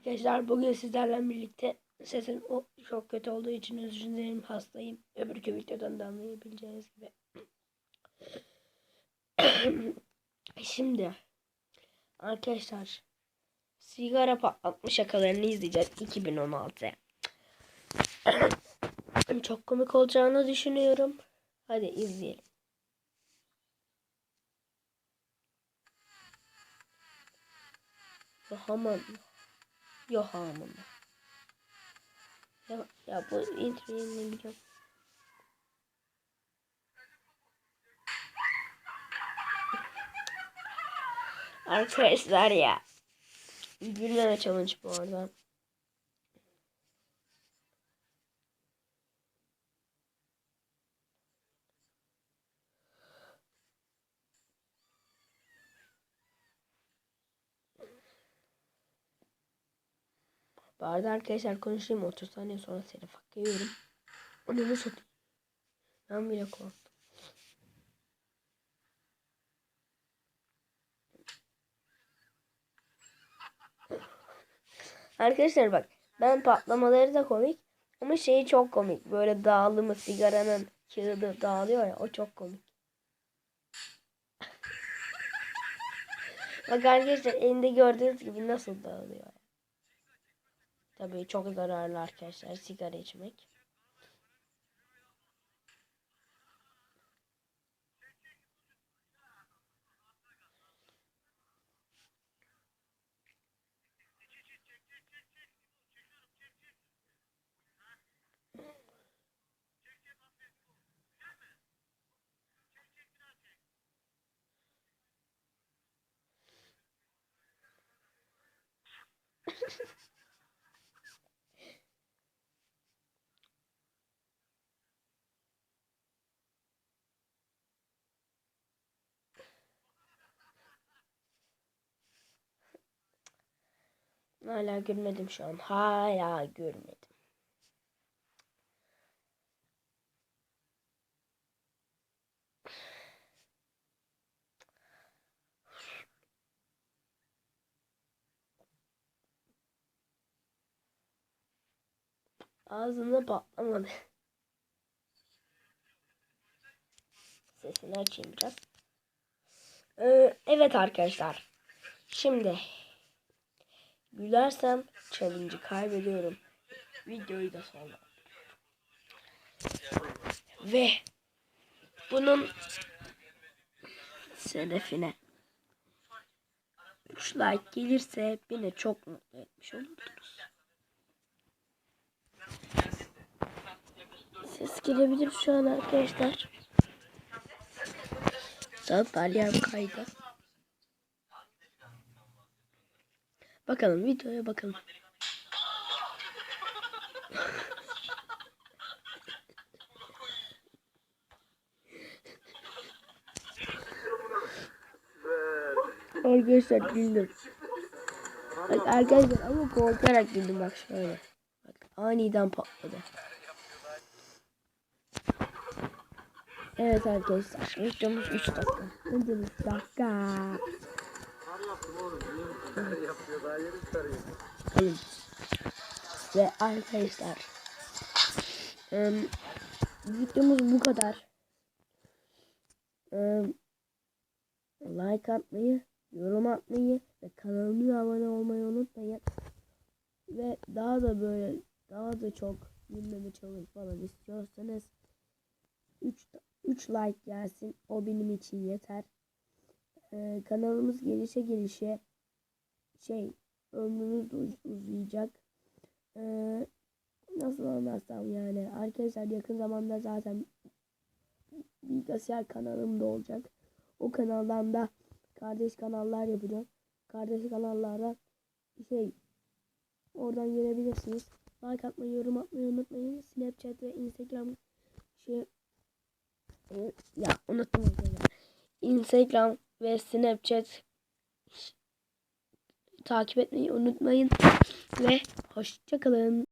Arkadaşlar bugün sizlerle birlikte sesim o çok kötü olduğu için özür dilerim hastayım. Öbürkü videodan da anlayabileceğiniz gibi. Şimdi arkadaşlar sigara patlatma şakalarını izleyeceğiz 2016. çok komik olacağını düşünüyorum. Hadi izleyelim. Yohaman. Yohaman. Ya, ya bu introyu ne biliyorum. Arkadaşlar ya. Gülmeme challenge bu arada. Bu arada arkadaşlar konuşayım 30 saniye sonra telif hakkı yiyorum. Onu satayım? Ben bile korktum. Arkadaşlar bak ben patlamaları da komik ama şeyi çok komik. Böyle dağılımı sigaranın kağıdı dağılıyor ya o çok komik. bak arkadaşlar elinde gördüğünüz gibi nasıl dağılıyor. Tabii çok zararlı arkadaşlar sigara içmek. Hala gülmedim şu an. Hala gülmedim. Ağzında patlamadı. Sesini açayım biraz. Ee, evet arkadaşlar. Şimdi gülersem challenge'ı kaybediyorum. Videoyu da sonra. Ve bunun sedefine 3 like gelirse beni çok mutlu etmiş olurdunuz. Ses gelebilir şu an arkadaşlar. Sandalyem kaydı. Bakalım videoya bakalım. arkadaşlar güldüm. Bak arkadaşlar ama korkarak güldüm bak şöyle. Bak aniden patladı. Evet arkadaşlar videomuz 3 dakika. Videomuz 3 dakika. Kalın. Ve arkadaşlar ım, videomuz bu kadar. Im, like atmayı, yorum atmayı ve kanalımıza abone olmayı unutmayın. Ve daha da böyle daha da çok gülmeme challenge falan istiyorsanız 3 3 like gelsin. O benim için yeter. Ee, kanalımız gelişe gelişe şey ömrümüz de uz- uzayacak. Ee, nasıl anlatsam yani arkadaşlar yakın zamanda zaten bilgisayar kanalım da olacak. O kanaldan da kardeş kanallar yapacağım. Kardeş kanallara şey oradan gelebilirsiniz. Like atmayı, yorum atmayı unutmayın. Snapchat ve Instagram şey e, ya arkadaşlar. Instagram ve Snapchat takip etmeyi unutmayın ve hoşçakalın.